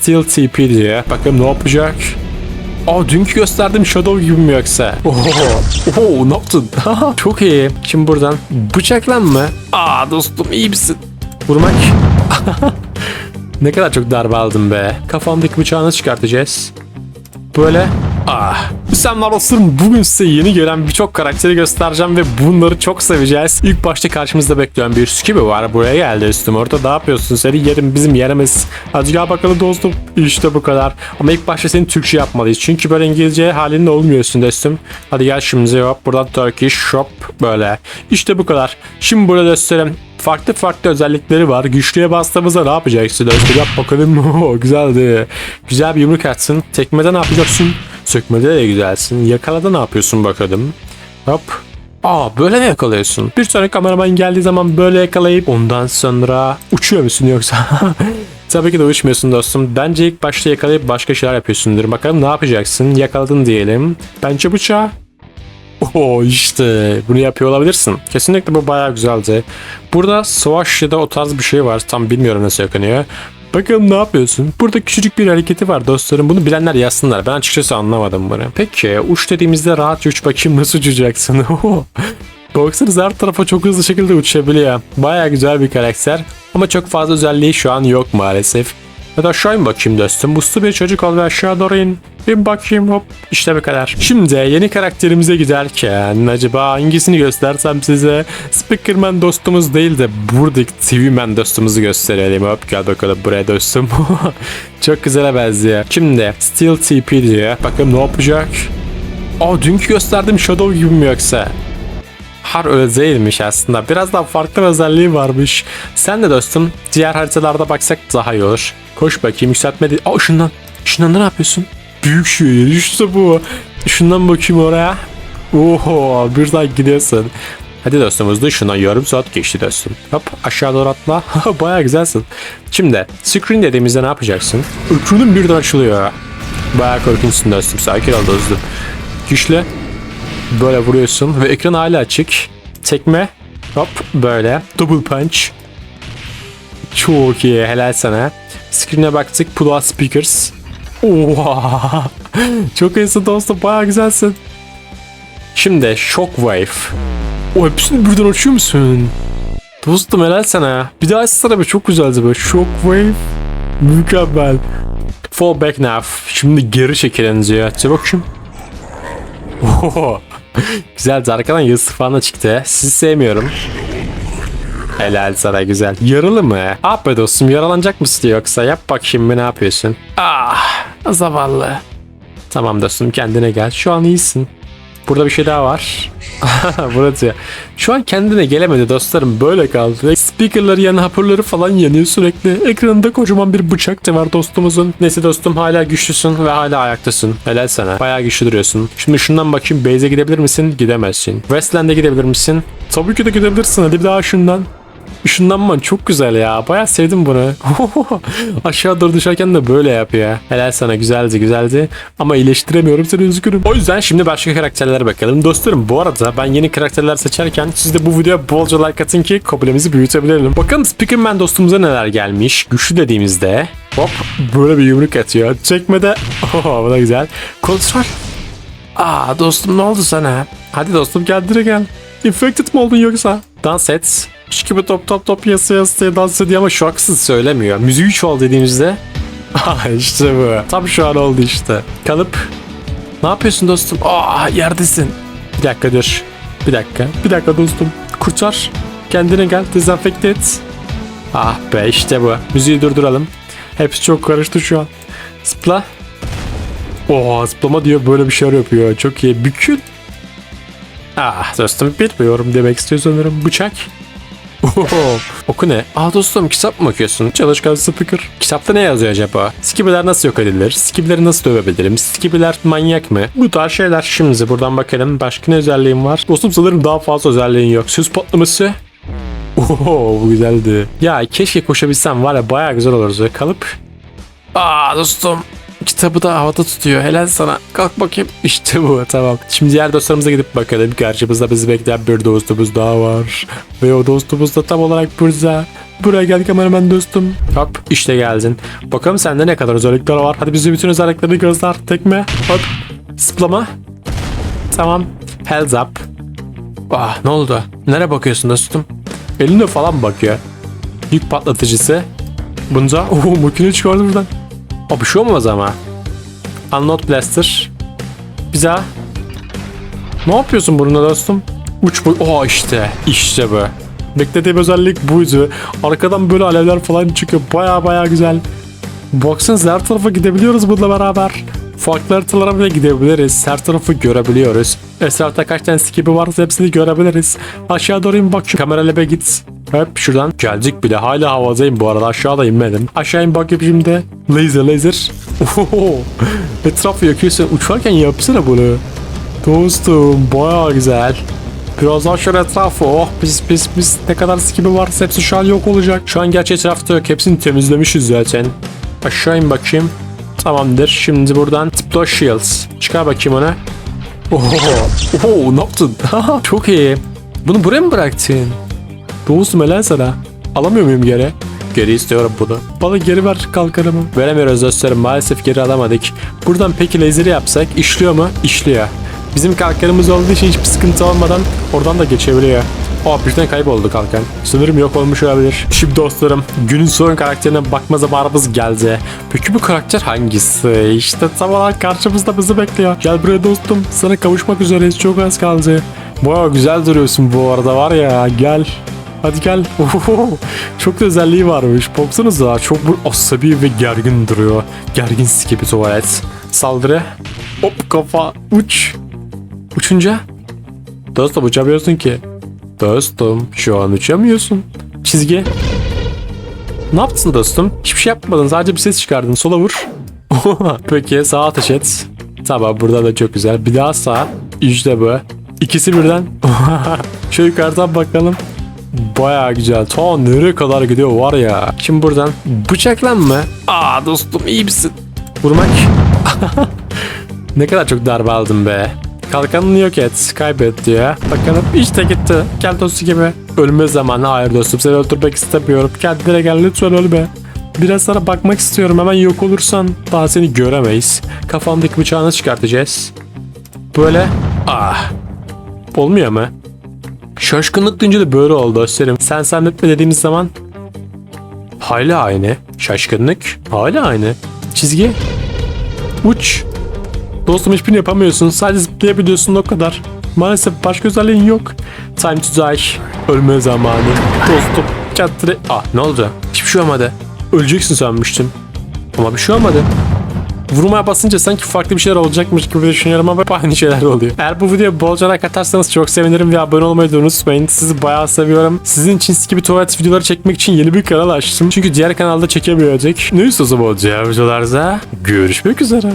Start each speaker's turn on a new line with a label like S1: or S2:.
S1: Steel TP diye. Bakalım ne yapacak? Aa dünkü gösterdiğim Shadow gibi mi yoksa? Oho. Oho ne yaptın? Çok iyi. Şimdi buradan bıçaklanma. Aa dostum iyi misin? Vurmak. ne kadar çok darbe aldım be. Kafamdaki bıçağı nasıl çıkartacağız? Böyle Ah. Selamlar dostlarım. Bugün size yeni gelen birçok karakteri göstereceğim ve bunları çok seveceğiz. İlk başta karşımızda bekleyen bir Skibi var. Buraya geldi üstüm. Orada ne yapıyorsun? Seni yerim bizim yerimiz. Hadi gel bakalım dostum. İşte bu kadar. Ama ilk başta seni Türkçe yapmalıyız. Çünkü böyle İngilizce halinde olmuyorsun dostum. Hadi gel şimdi hop. Buradan Turkish shop böyle. İşte bu kadar. Şimdi burada göstereyim. Farklı farklı özellikleri var. Güçlüye bastığımızda ne yapacaksın? Dostum yap bakalım. Güzeldi. Güzel bir yumruk atsın. Tekmede ne yapacaksın? Sökmede de güzelsin. Yakalada ne yapıyorsun bakalım? Hop. Aa böyle mi yakalıyorsun? Bir sonraki kameraman geldiği zaman böyle yakalayıp ondan sonra uçuyor musun yoksa? Tabii ki de uçmuyorsun dostum. Bence ilk başta yakalayıp başka şeyler yapıyorsundur. Bakalım ne yapacaksın? Yakaladın diyelim. Bence bıçağı. Oo işte bunu yapıyor olabilirsin. Kesinlikle bu bayağı güzeldi. Burada savaş ya da o tarz bir şey var. Tam bilmiyorum nasıl yakınıyor. Bakalım ne yapıyorsun? Burada küçücük bir hareketi var dostlarım. Bunu bilenler yazsınlar. Ben açıkçası anlamadım bunu. Peki uç dediğimizde rahat uç bakayım nasıl uçacaksın? Baksanız her tarafa çok hızlı şekilde uçabiliyor. Baya güzel bir karakter. Ama çok fazla özelliği şu an yok maalesef. Ya da aşağı in bakayım dostum. Uslu bir çocuk ol ve aşağı doğru in. İn bakayım hop. İşte bu kadar. Şimdi yeni karakterimize giderken acaba hangisini göstersem size Speakerman dostumuz değil de buradaki TVman dostumuzu gösterelim. Hop gel bakalım buraya dostum. Çok güzele benziyor. Şimdi Steel TP diyor. Bakalım ne yapacak? Aa dünkü gösterdiğim Shadow gibi mi yoksa? Har öyle değilmiş aslında. Biraz daha farklı özelliği varmış. Sen de dostum diğer haritalarda baksak daha iyi olur. Koş bakayım yükseltme değil. Aa şundan. Şundan da ne yapıyorsun? Büyük şehir işte bu. Şundan bakayım oraya. Oho bir daha gidiyorsun. Hadi dostum hızlı şuna yarım saat geçti dostum. Hop aşağı doğru atla. Baya güzelsin. Şimdi screen dediğimizde ne yapacaksın? Ekranın birden açılıyor. Baya korkunçsun dostum. Sakin ol dostum. Güçlü. Böyle vuruyorsun ve ekran hala açık. Tekme. Hop böyle. Double punch. Çok iyi. Helal sana. Screen'e baktık. Plus speakers. Oha. Çok iyisin dostum. Baya güzelsin. Şimdi Shockwave. O hepsini birden açıyor musun? Dostum helal sana. Bir daha açsana be çok güzeldi be. Shockwave. Mükemmel. Fall back now. Şimdi geri çekileniyor. Aç bakayım. Oho. Güzeldi arkadan yıldız falan çıktı. Sizi sevmiyorum. Helal sana güzel. Yaralı mı? Ah be dostum yaralanacak mısın yoksa? Yap bak şimdi ne yapıyorsun? Ah zavallı. Tamam dostum kendine gel. Şu an iyisin. Burada bir şey daha var. Burada diyor. Şu an kendine gelemedi dostlarım böyle kaldı. Speakerları yanı hoparlörü falan yanıyor sürekli. Ekranında kocaman bir bıçak da var dostumuzun. Neyse dostum hala güçlüsün ve hala ayaktasın. Helal sana. Bayağı güçlü duruyorsun. Şimdi şundan bakayım base'e gidebilir misin? Gidemezsin. Westland'e gidebilir misin? Tabii ki de gidebilirsin. Hadi bir daha şundan. Işınlanman çok güzel ya. Bayağı sevdim bunu. Aşağı doğru düşerken de böyle yapıyor. Helal sana güzeldi güzeldi. Ama iyileştiremiyorum seni üzgünüm. O yüzden şimdi başka karakterlere bakalım. Dostlarım bu arada ben yeni karakterler seçerken siz de bu videoya bolca like atın ki kabilemizi büyütebilelim. Bakalım Speakerman dostumuza neler gelmiş. Güçlü dediğimizde hop böyle bir yumruk atıyor. Çekmede oh, bu da güzel. Kontrol. Aa dostum ne oldu sana? Hadi dostum kendine gel. Infected mi oldun yoksa? Dans et. Şu gibi top top top yasa yasa dans ediyor ama şarkısız söylemiyor. Müziği çal dediğimizde. Ah işte bu. Tam şu an oldu işte. Kalıp. Ne yapıyorsun dostum? Aa yerdesin. Bir dakika dur. Bir dakika. Bir dakika dostum. Kurtar. Kendine gel. Dezenfekte et. Ah be işte bu. Müziği durduralım. Hepsi çok karıştı şu an. Zıpla. Oha zıplama diyor böyle bir şeyler yapıyor. Çok iyi. Bükül. Ah dostum bilmiyorum demek istiyor sanırım. Bıçak. Oho, oku ne? Aa dostum kitap mı okuyorsun? Çalışkan speaker. Kitapta ne yazıyor acaba? Skibiler nasıl yok edilir? Skibileri nasıl dövebilirim? Skibiler manyak mı? Bu tarz şeyler. Şimdi buradan bakalım. Başka ne özelliğim var? Dostum sanırım daha fazla özelliğin yok. Süs patlaması. Oho bu güzeldi. Ya keşke koşabilsem var ya baya güzel olurdu. Kalıp. Aa dostum. Kitabı da havada tutuyor. Helal sana. Kalk bakayım. İşte bu tamam. Şimdi diğer dostlarımıza gidip bakalım. Karşımızda bizi bekleyen bir dostumuz daha var. Ve o dostumuz da tam olarak burada. Buraya gel kameraman dostum. Hop işte geldin. Bakalım sende ne kadar özellikler var. Hadi bize bütün özelliklerini göster. Tekme. Hop. Zıplama. Tamam. Heads up. Ah ne oldu? Nereye bakıyorsun dostum? Elinde falan bakıyor. Yük patlatıcısı. Bunca. Oo makine çıkardı buradan. O bir şey olmaz ama. Unload Blaster. Daha. Ne yapıyorsun bununla dostum? Uç boy. Aa işte. İşte bu. Beklediğim özellik buydu. Arkadan böyle alevler falan çıkıyor. Baya baya güzel. Baksanıza her tarafa gidebiliyoruz bununla beraber. Farklı haritalara bile gidebiliriz. Her tarafı görebiliyoruz. Etrafta kaç tane skibi varsa hepsini görebiliriz. Aşağı doğru in bak şu kamera lebe git. Hep şuradan geldik bile. Hala havadayım bu arada. Aşağıda inmedim. Aşağı in bak yapayım de. Laser laser. Oho. Etrafı yakıyorsun. Uçarken yapsana bunu. Dostum baya güzel. Biraz daha şöyle etrafı. Oh pis pis pis. Ne kadar skibi varsa hepsi şu an yok olacak. Şu an gerçi etrafta yok. Hepsini temizlemişiz zaten. Aşağı in bakayım. Tamamdır. Şimdi buradan Diplo Shields. Çıkar bakayım ona. Oho. Oho ne yaptın? Çok iyi. Bunu buraya mı bıraktın? Doğusu helal sana. Alamıyor muyum geri? Geri istiyorum bunu. Bana geri ver kalkanımı. Veremiyoruz dostlarım. Maalesef geri alamadık. Buradan peki laseri yapsak işliyor mu? İşliyor. Bizim kalkanımız olduğu için hiçbir sıkıntı olmadan oradan da geçebiliyor. Aa birden kayboldu kalkan. Sanırım yok olmuş olabilir. Şimdi dostlarım günün son karakterine bakma zamanımız geldi. Peki bu karakter hangisi? İşte tam olarak karşımızda bizi bekliyor. Gel buraya dostum. Sana kavuşmak üzereyiz. Çok az kaldı. Baya güzel duruyorsun bu arada var ya. Gel. Hadi gel. Oho, çok da özelliği varmış. Baksanıza çok bu asabi ve gergin duruyor. Gergin gibi tuvalet. Saldırı. Hop kafa. Uç. Uçunca. Dostum uçamıyorsun ki. Dostum şu an uçamıyorsun. Çizgi. Ne yaptın dostum? Hiçbir şey yapmadın. Sadece bir ses çıkardın. Sola vur. Peki sağa ateş et. Tamam burada da çok güzel. Bir daha sağ. İşte bu. İkisi birden. Şu yukarıdan bakalım. Baya güzel. Ta nereye kadar gidiyor var ya. Şimdi buradan bıçaklanma. Aa dostum iyi misin? Vurmak. ne kadar çok darbe aldım be. Kalkanını yok et. Kaybet diyor. Bakalım işte gitti. Gel dostu gibi. Ölme zamanı. Hayır dostum seni öldürmek istemiyorum. Kendine gel lütfen ölme. Biraz sana bakmak istiyorum. Hemen yok olursan daha seni göremeyiz. Kafamdaki bıçağını çıkartacağız. Böyle. Ah. Olmuyor mu? Şaşkınlık duyunca da böyle oldu dostlarım. Sen sen etme dediğimiz zaman hala aynı. Şaşkınlık hala aynı. Çizgi uç. Dostum hiçbirini yapamıyorsun. Sadece zıplayabiliyorsun o kadar. Maalesef başka özelliğin yok. Time to die. Ölme zamanı. Dostum. Çattırı. Ah ne oldu? Hiçbir şey olmadı. Öleceksin sanmıştım. Ama bir şey olmadı. Vurmaya basınca sanki farklı bir şeyler olacakmış gibi düşünüyorum ama hep aynı şeyler oluyor. Eğer bu videoya bolca like atarsanız çok sevinirim ve abone olmayı da unutmayın. Sizi bayağı seviyorum. Sizin için gibi tuvalet videoları çekmek için yeni bir kanal açtım. Çünkü diğer kanalda çekemiyorduk. Neyse o zaman diğer videolarda görüşmek üzere.